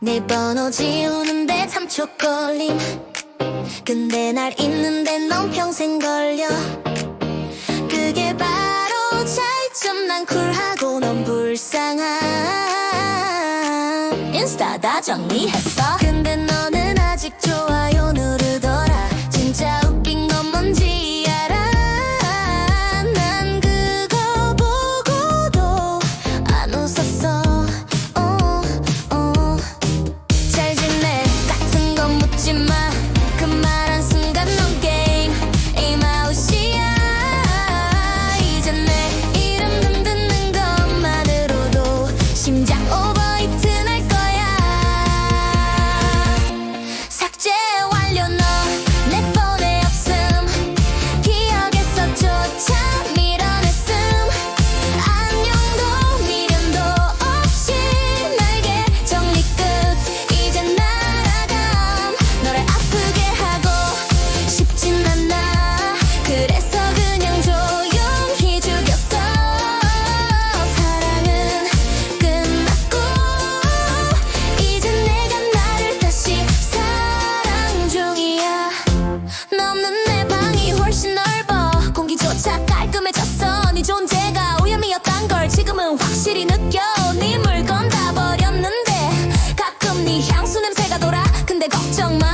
내 번호 지우는데 3초 걸림. 근데 날 잊는데 넌 평생 걸려. 그게 바로 차이점 난 쿨하고 넌 불쌍한 인스타다 정리했어. 내 걱정 마.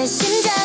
的心跳